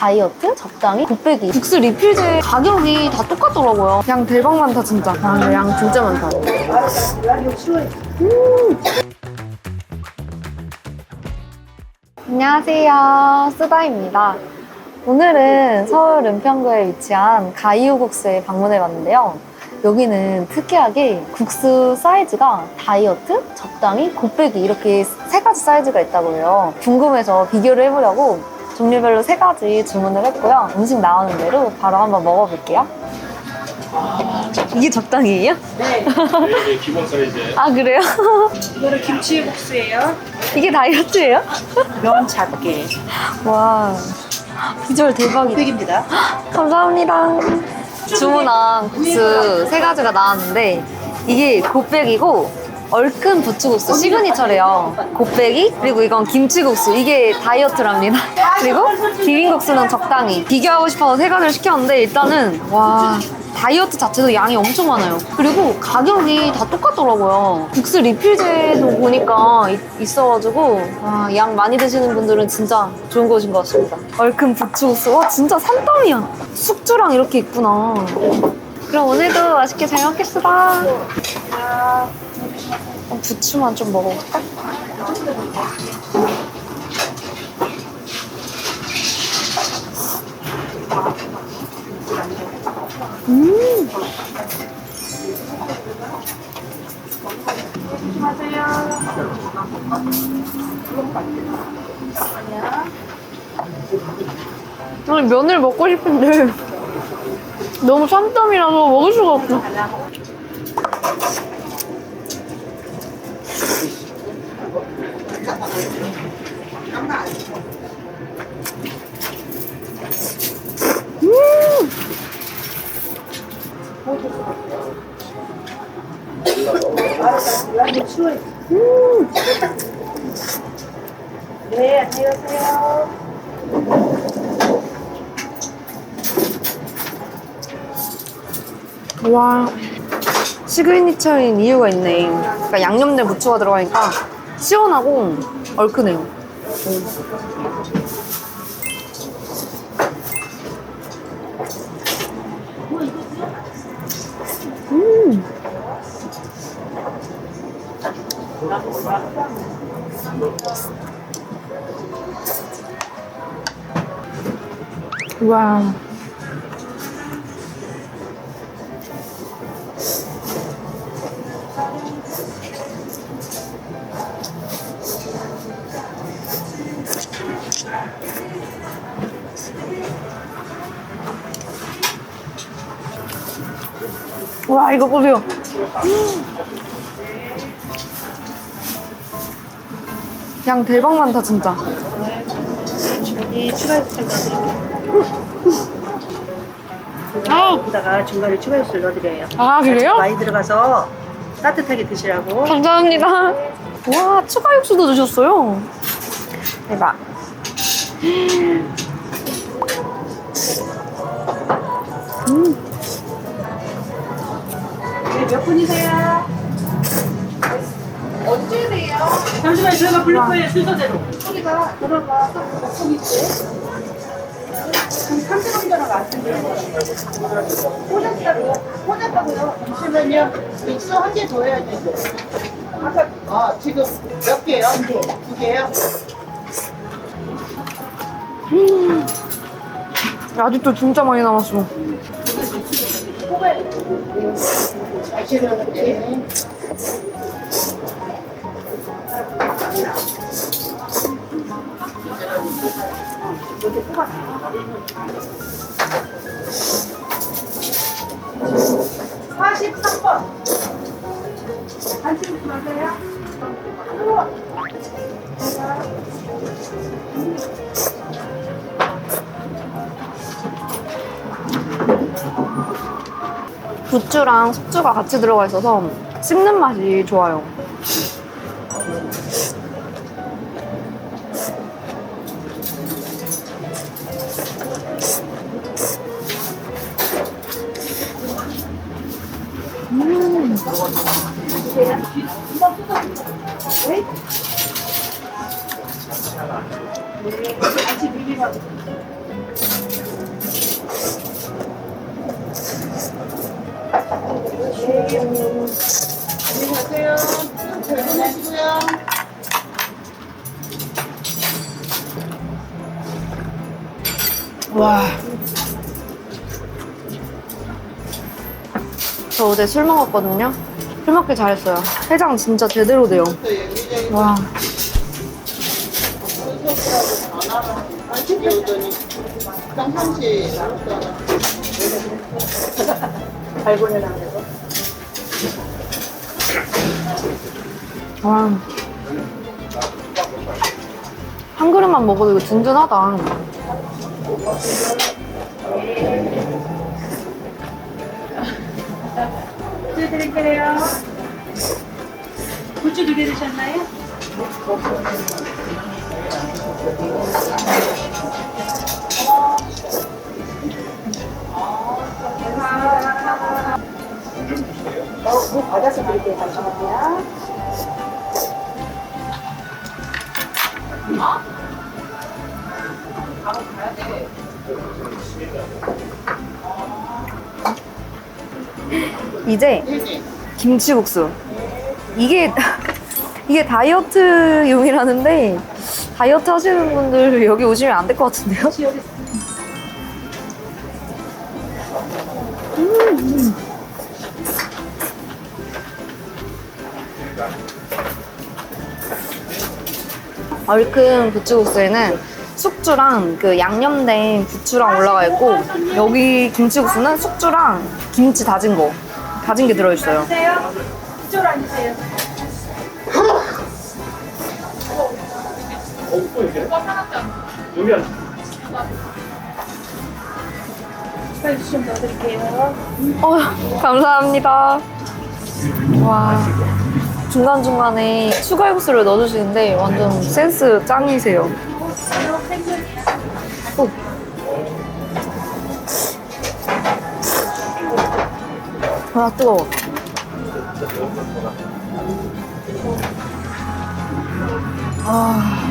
다이어트, 적당히, 곱빼기. 국수 리필제 가격이 다 똑같더라고요. 양 대박 많다, 진짜. 아, 양 진짜 많다. 음. 안녕하세요. 수다입니다. 오늘은 서울 은평구에 위치한 가이오국수에 방문해 봤는데요. 여기는 특이하게 국수 사이즈가 다이어트, 적당히, 곱빼기 이렇게 세 가지 사이즈가 있다고 해요. 궁금해서 비교를 해보려고 종류별로 세 가지 주문을 했고요. 음식 나오는 대로 바로 한번 먹어볼게요. 이게 적당히예요? 네, 이게 기본 사이즈. 아 그래요? 이거는 김치 국수예요. 이게 다이어트예요? 면 작게. 와 비주얼 대박이다. 100입니다. 감사합니다. 주문한 국수 세 가지가 나왔는데 이게 곱빼기고 얼큰 부추국수 시그니처래요. 곱빼기 그리고 이건 김치국수 이게 다이어트랍니다. 그리고 비빔국수는 적당히 비교하고 싶어서 세 가지를 시켰는데 일단은 와 다이어트 자체도 양이 엄청 많아요. 그리고 가격이 다 똑같더라고요. 국수 리필제도 보니까 있- 있어가지고 와, 양 많이 드시는 분들은 진짜 좋은 곳인 것 같습니다. 얼큰 부추국수 와 진짜 산더미야. 숙주랑 이렇게 있구나. 그럼 오늘도 맛있게 잘 먹겠습니다. 어, 부추만 좀 먹어볼까? 음. 오늘 면을 먹고 싶은데 너무 산더미라서 먹을 수가 없어. 네. 와 시그니처인 이유가 있네. 그러니까 양념된 부추가 들어가니까 시원하고 얼큰해요. 음. 와. 와 이거 보세요. 양 대박 많다 진짜. 여기 추가육수. 아, 여기다가 중간에 추가육수를 넣어드려요. 아 그래요? 많이 들어가서 따뜻하게 드시라고. 감사합니다. 와 추가 육수도 드셨어요. 대박. 네, 몇 분이세요? 언제 돼요? 잠시만요. 저희가 부를 거예요. 순서대로. 소리가 들어가? 한 3분 정도는 같은데. 꽂았다고요? 꽂았다고요? 잠시만요. 육수 한개 더 해야 되죠. 아까, 아, 지금 몇 개요? 두 개요? 아직도 진짜 많이 남았어. 잘. 사십삼 번 한층 맞아요? 부추랑 숙주가 같이 들어가 있어서 씹는 맛이 좋아요. 같이 안녕히 가세요. 잘 보내시고요. 와. 저 어제 술 먹었거든요. 술 먹기 잘했어요. 해장 진짜 제대로 돼요. 와. 와. 한 그릇만 먹어도 이거 든든하다. 드릴게요. 고추 두개 드셨나요? 받아서 드릴게요. 잠시만요. 이제 김치국수. 이게 이게 다이어트용이라는데 다이어트 하시는 분들 여기 오시면 안 될 것 같은데요? 음. 얼큰 부추국수에는 숙주랑 그 양념된 부추랑 올라가 있고 여기 김치국수는 숙주랑 김치 다진 거 다진 게 들어있어요. 앉으세요. 이쪽으로 앉으세요. 여기 주시면 더 드릴게요. 어, 감사합니다. 와. 중간중간에 추가 육수를 넣어주시는데 완전 센스 짱이세요. 아, 뜨거워. 아.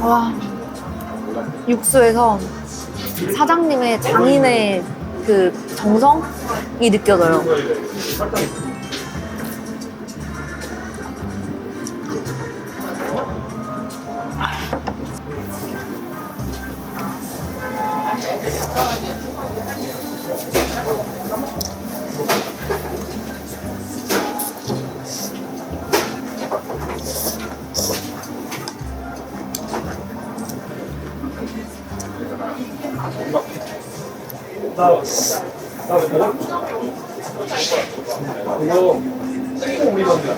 와. 육수에서 사장님의 장인의 그 정성이 느껴져요. 이거 생 오리건데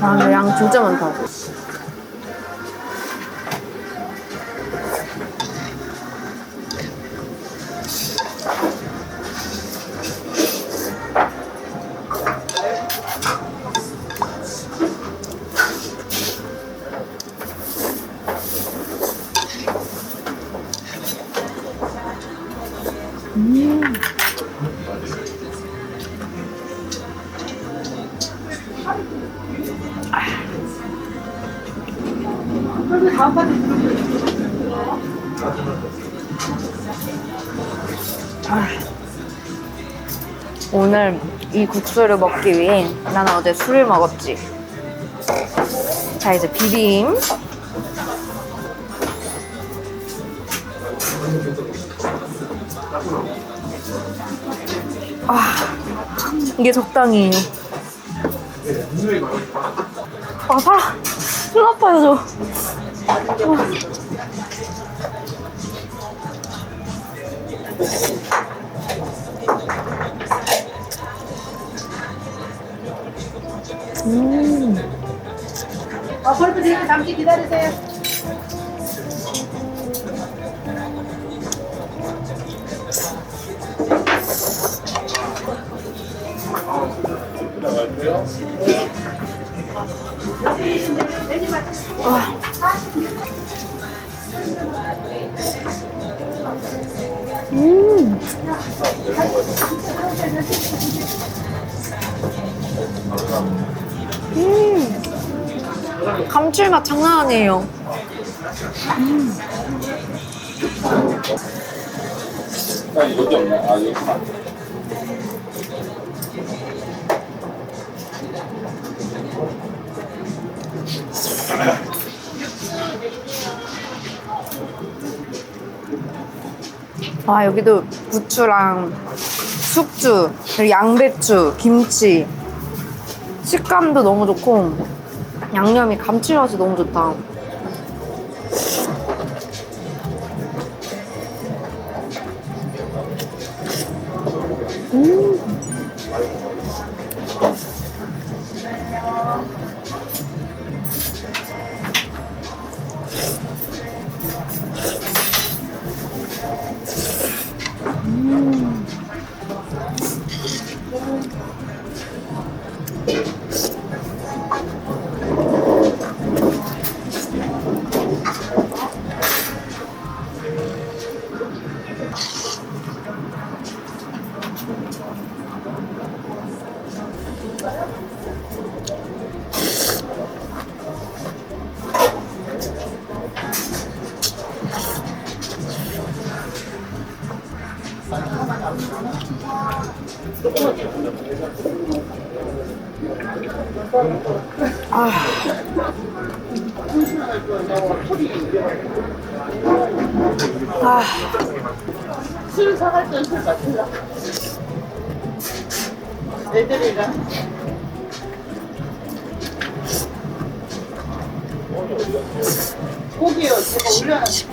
아, 근데 양 진짜 많다. 음 파트 오늘 이 국수를 먹기 위해 나는 어제 술을 먹었지. 자, 이제 비빔. 아, 이게 적당히. 아, 팔, 손 아파요, 저. 아, 벌써 드리면 잠시 기다리세요. 감칠맛 장난 아니에요. 있다. 아, 여기도 부추랑 숙주, 그리고 양배추, 김치. 식감도 너무 좋고, 양념이 감칠맛이 너무 좋다. 술 사갈 때술 마실라. 애들이랑. 고기요, 제가 올려놨을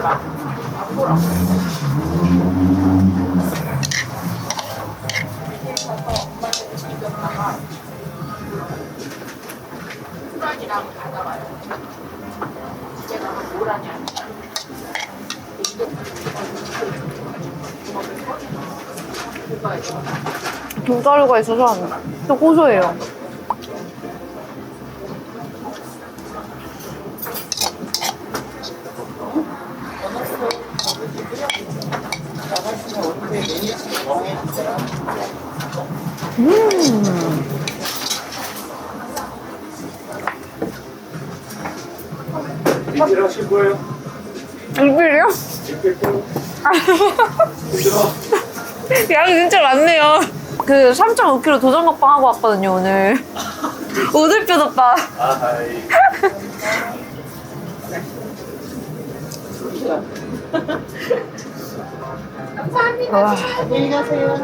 까? 김 가루가 있어서 또 고소해요. 리필 하실 거예요? 일bil이요? 리필 또? 양이 진짜 많네요. 그 3.5kg 도전 먹방 하고 왔거든요, 오늘. 오들뼈 덮밥. 아하이. 와. 안녕히 가세요.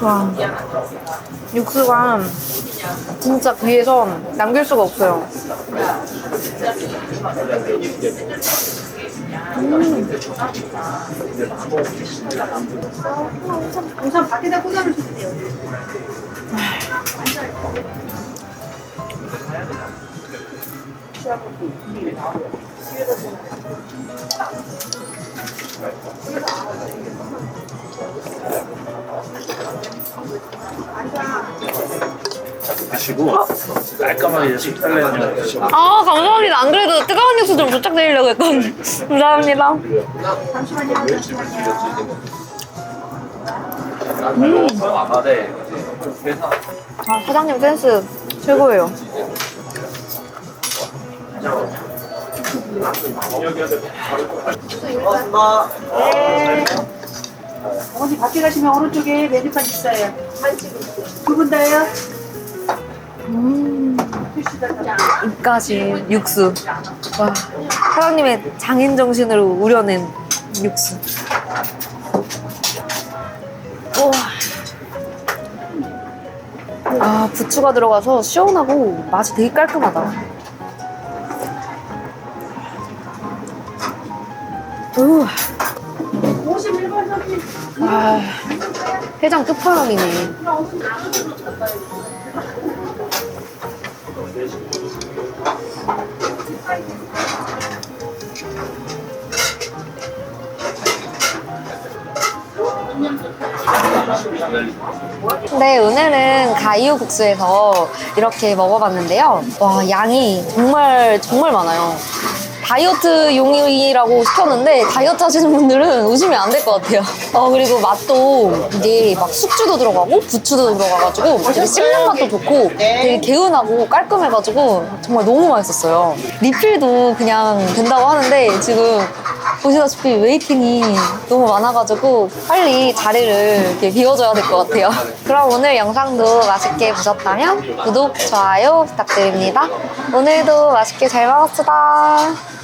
와. 육수가 진짜 귀해서 남길 수가 없어요. 우선 밖에다 꽂아놓으시면 돼요. 드시고 깔끔하게 식달래는 드시고 아 감사합니다. 안 그래도 뜨거운 육수 좀 부탁드리려고 했거든요. 감사합니다. 음. 아, 네. 아, 사장님 센스 최고예요. 어머니 밖에 가시면 오른쪽에 메뉴판 있어요. 두 분 다요? 음. 입까지 육수. 와, 사장님의 장인 정신으로 우려낸 육수. 우와. 아, 부추가 들어가서 시원하고 맛이 되게 깔끔하다. 우와. 51번 선생님. 아, 해장 끝판왕이네. 네, 오늘은 가이오 국수에서 이렇게 먹어봤는데요. 와, 양이 정말, 정말 많아요. 다이어트 용이라고 시켰는데 다이어트 하시는 분들은 오시면 안 될 것 같아요. 어 그리고 맛도 이게 막 숙주도 들어가고 부추도 들어가가지고 되게 씹는 맛도 좋고 되게 개운하고 깔끔해가지고 정말 너무 맛있었어요. 리필도 그냥 된다고 하는데 지금 보시다시피 웨이팅이 너무 많아가지고 빨리 자리를 이렇게 비워줘야 될 것 같아요. 그럼 오늘 영상도 맛있게 보셨다면 구독, 좋아요 부탁드립니다. 오늘도 맛있게 잘 먹었습니다.